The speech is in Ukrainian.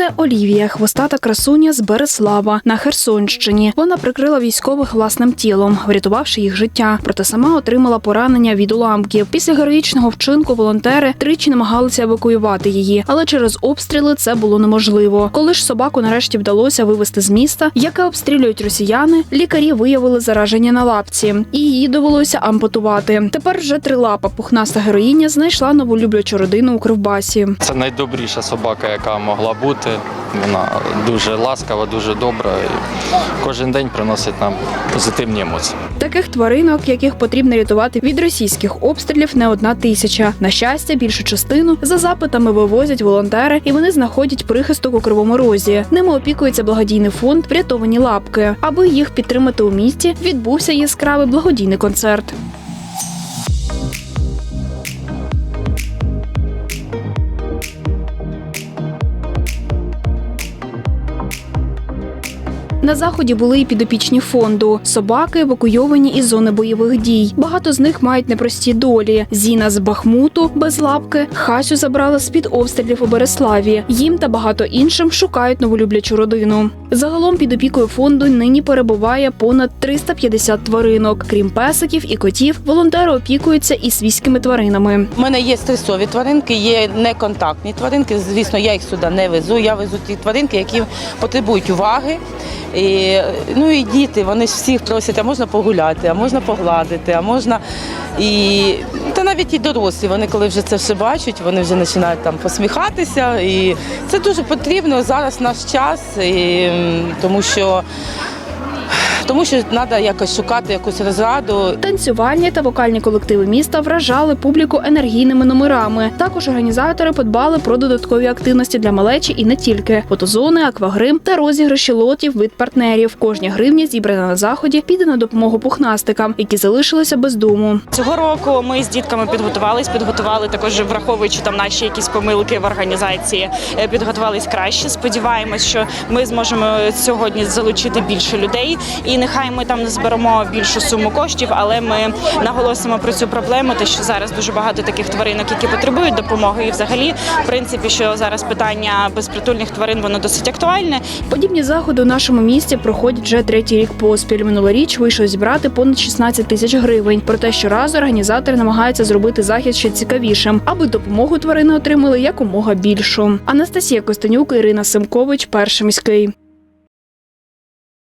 Це Олівія, хвостата красуня з Береслава на Херсонщині. Вона прикрила військових власним тілом, врятувавши їх життя. Проте сама отримала поранення від уламків. Після героїчного вчинку волонтери тричі намагалися евакуювати її, але через обстріли це було неможливо. Коли ж собаку нарешті вдалося вивезти з міста, яке обстрілюють росіяни, лікарі виявили зараження на лапці, і її довелося ампутувати. Тепер вже трилапа пухнаста героїня знайшла нову люблячу родину у Кривбасі. Це найдобріша собака, яка могла бути. Вона дуже ласкава, дуже добра. І кожен день приносить нам позитивні емоції. Таких тваринок, яких потрібно рятувати від російських обстрілів, не одна тисяча. На щастя, більшу частину за запитами вивозять волонтери, і вони знаходять прихисток у кривому розі. Ними опікується благодійний фонд Врятовані лапки. Аби їх підтримати у місті, відбувся яскравий благодійний концерт. На заході були і підопічні фонду. Собаки евакуйовані із зони бойових дій. Багато з них мають непрості долі. Зіна з Бахмуту без лапки, Хасю забрали з під обстрілів у Береславі. Їм та багато іншим шукають новолюблячу родину. Загалом під опікою фонду нині перебуває понад 350 тваринок. Крім песиків і котів, волонтери опікуються і свійськими тваринами. У мене є стресові тваринки, є неконтактні тваринки. Звісно, я їх сюди не везу. Я везу ті тваринки, які потребують уваги. І, ну і діти, вони ж всіх просять, а можна погуляти, а можна погладити, а можна і та навіть і дорослі. Вони коли вже це все бачать, вони вже починають там посміхатися. І це дуже потрібно зараз наш час, і, тому що. Тому що треба якось шукати якусь розраду, Танцювальні та вокальні колективи міста вражали публіку енергійними номерами. Також організатори подбали про додаткові активності для малечі і не тільки фотозони, аквагрим та розіграші лотів від партнерів. Кожня гривня, зібрана на заході, піде на допомогу пухнастикам, які залишилися без дому. Цього року ми з дітками підготувались, підготували також, враховуючи там наші якісь помилки в організації, е, підготувались краще. Сподіваємось, що ми зможемо сьогодні залучити більше людей. І нехай ми там не зберемо більшу суму коштів, але ми наголосимо про цю проблему, те, що зараз дуже багато таких тваринок, які потребують допомоги. І взагалі, в принципі, що зараз питання безпритульних тварин воно досить актуальне. Подібні заходи у нашому місті проходять вже третій рік поспіль. Минулоріч вийшло зібрати понад 16 тисяч гривень. Проте щоразу організатори намагаються зробити захід ще цікавішим, аби допомогу тварини отримали якомога більшу. Анастасія Костенюк, Ірина Семкович, перший міський.